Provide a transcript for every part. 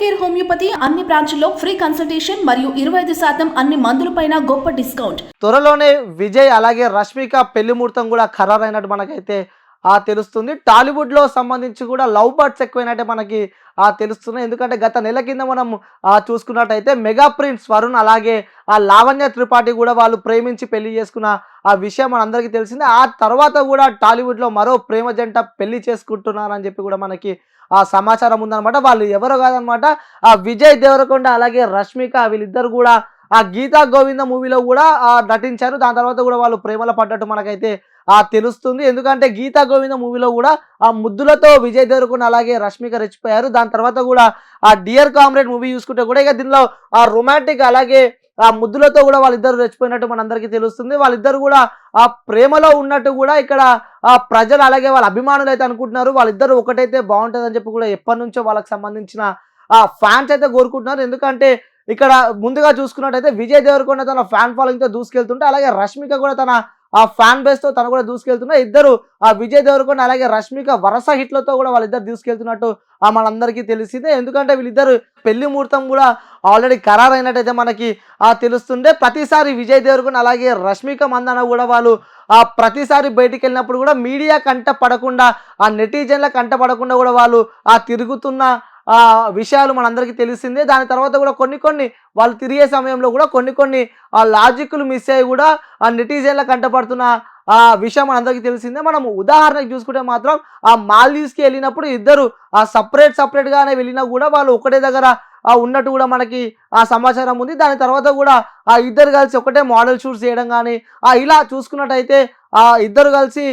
Care homeopathy అన్ని బ్రాంచుల్లో free consultation మరియు ఇరవై ఐదు శాతం అన్ని మందులపైన గొప్ప డిస్కౌంట్. త్వరలోనే విజయ్ అలాగే రష్మిక పెళ్ళి ముహూర్తం కూడా ఖరారైనట్టు మనకైతే తెలుస్తుంది. టాలీవుడ్లో సంబంధించి కూడా లవ్ బర్డ్స్ ఎక్కువైనట్టే మనకి తెలుస్తున్నాయి ఎందుకంటే గత నెల కింద మనం చూసుకున్నట్టయితే మెగా ప్రిన్స్ వరుణ్ అలాగే ఆ లావణ్య త్రిపాఠి కూడా వాళ్ళు ప్రేమించి పెళ్ళి చేసుకున్న ఆ విషయం మనందరికీ తెలిసిందే. ఆ తర్వాత కూడా టాలీవుడ్లో మరో ప్రేమ జంట పెళ్ళి చేసుకుంటున్నారని చెప్పి కూడా మనకి ఆ సమాచారం ఉందన్నమాట. వాళ్ళు ఎవరో కాదనమాట ఆ విజయ్ దేవరకొండ అలాగే రష్మిక వీళ్ళిద్దరు కూడా ఆ గీతా గోవింద మూవీలో కూడా ఆ నటించారు. దాని తర్వాత కూడా వాళ్ళు ప్రేమలో పడ్డట్టు మనకైతే ఆ తెలుస్తుంది. ఎందుకంటే గీతా గోవింద మూవీలో కూడా ఆ ముద్దులతో విజయ్ దేవరకొండ అలాగే రష్మిక రెచ్చిపోయారు. దాని తర్వాత కూడా ఆ డియర్ కామ్రేడ్ మూవీ చూసుకుంటే కూడా ఇక దీనిలో ఆ రొమాంటిక్ అలాగే ఆ ముద్దులతో కూడా వాళ్ళిద్దరు రెచ్చిపోయినట్టు మనందరికీ తెలుస్తుంది. వాళ్ళిద్దరు కూడా ఆ ప్రేమలో ఉన్నట్టు కూడా ఇక్కడ ఆ ప్రజలు అలాగే వాళ్ళ అభిమానులు అయితే అనుకుంటున్నారు. వాళ్ళిద్దరు ఒకటైతే బాగుంటుందని చెప్పి కూడా ఎప్పటి నుంచో వాళ్ళకి సంబంధించిన ఆ ఫ్యాన్స్ అయితే కోరుకుంటున్నారు. ఎందుకంటే ఇక్కడ ముందుగా చూసుకున్నట్టయితే విజయ్ దేవరకొండ తన ఫ్యాన్ ఫాలోయింగ్తో దూసుకెళ్తుంటే అలాగే రష్మిక కూడా తన ఆ ఫ్యాన్ బేస్తో తను కూడా దూసుకెళ్తున్నా ఇద్దరు ఆ విజయ్ దేవరకొండ అలాగే రష్మిక వరుస హిట్లతో కూడా వాళ్ళిద్దరు దూసుకెళ్తున్నట్టు ఆ మనందరికీ తెలిసిందే. ఎందుకంటే వీళ్ళిద్దరు పెళ్ళి ముహూర్తం కూడా ఆల్రెడీ ఖరారైనట్టయితే మనకి ఆ తెలుస్తుండే. ప్రతిసారి విజయ్ దేవరకొండ అలాగే రష్మిక మందన కూడా వాళ్ళు ఆ ప్రతిసారి బయటికి వెళ్ళినప్పుడు కూడా మీడియా కంట పడకుండా ఆ నెటిజన్ల కంట పడకుండా కూడా వాళ్ళు ఆ తిరుగుతున్న విషయాలు మనందరికీ తెలిసిందే. దాని తర్వాత కూడా కొన్ని కొన్ని వాళ్ళు తిరిగే సమయంలో కూడా కొన్ని కొన్ని ఆ లాజిక్లు మిస్ అయ్యి కూడా ఆ నెటిజన్ల కంటపడుతున్న ఆ విషయం మనందరికీ తెలిసిందే. మనం ఉదాహరణకు చూసుకుంటే మాత్రం ఆ మాల్దీవ్స్కి వెళ్ళినప్పుడు ఇద్దరు ఆ సపరేట్ సపరేట్గానే వెళ్ళినా కూడా వాళ్ళు ఒకటే దగ్గర ఆ ఉన్నట్టు కూడా మనకి ఆ సమాచారం ఉంది. దాని తర్వాత కూడా ఆ ఇద్దరు కలిసి ఒకటే మోడల్ షూట్స్ చేయడం కానీ ఆ ఇలా చూసుకున్నట్టయితే ఆ ఇద్దరు కలిసి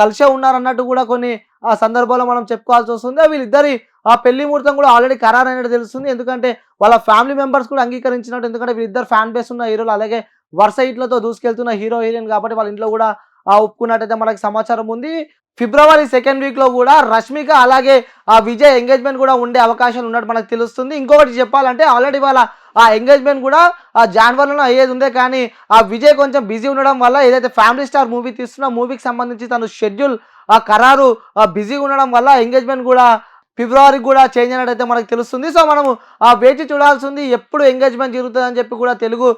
కలిసే ఉన్నారన్నట్టు కూడా కొన్ని ఆ సందర్భాల్లో మనం చెప్పుకోవాల్సి వస్తుంది. వీళ్ళిద్దరి ఆ పెళ్ళి ముహూర్తం కూడా ఆల్రెడీ ఖరారు అనేది తెలుస్తుంది. ఎందుకంటే వాళ్ళ ఫ్యామిలీ మెంబర్స్ కూడా అంగీకరించినట్టు. ఎందుకంటే వీళ్ళిద్దరు ఫ్యాన్ బేస్ ఉన్న హీరోలు అలాగే వరుస ఇట్లతో దూసుకెళ్తున్న హీరో హీరోయిన్ కాబట్టి వాళ్ళ ఇంట్లో కూడా ఒప్పుకున్నట్టయితే మనకి సమాచారం ఉంది. ఫిబ్రవరి సెకండ్ వీక్లో కూడా రష్మిక అలాగే ఆ విజయ్ ఎంగేజ్మెంట్ కూడా ఉండే అవకాశాలు ఉన్నట్టు మనకు తెలుస్తుంది. ఇంకొకటి చెప్పాలంటే ఆల్రెడీ వాళ్ళ ఆ ఎంగేజ్మెంట్ కూడా ఆ జాన్వరిలో అయ్యేది ఉందే. కానీ ఆ విజయ్ కొంచెం బిజీ ఉండడం వల్ల ఏదైతే ఫ్యామిలీ స్టార్ మూవీ తీస్తున్న మూవీకి సంబంధించి తను షెడ్యూల్ ఆ ఖరారు బిజీ ఉండడం వల్ల ఎంగేజ్మెంట్ కూడా ఫిబ్రవరికి కూడా చేంజ్ అయినట్టయితే మనకు తెలుస్తుంది. సో మనము ఆ వేచి చూడాల్సింది ఎప్పుడు ఎంగేజ్మెంట్ జరుగుతుందని చెప్పి కూడా తెలుగు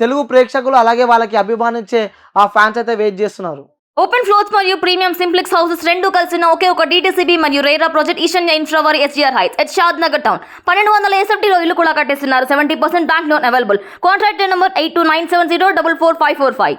తెలుగు ప్రేక్షకులు అలాగే వాళ్ళకి అభిమానించే ఆ ఫ్యాన్స్ అయితే వెయిట్ చేస్తున్నారు. ఓపెన్ ఫ్లోర్స్ మరియు ప్రీమియం సింప్లెక్స్ హౌసెస్ రెండు కలిసిన ఒకే ఒక డీటీసీబీ మరియు RERA project Eshanya ఇన్ఫ్రావర్ SGR heights at Shadnagar town పన్నెండు వందల ఎస్ఎఫ్టీలో ఇల్లు కూడా కట్టేస్తున్నారు. Seventy percent bank loan available contract number eight two nine seven zero double four five four five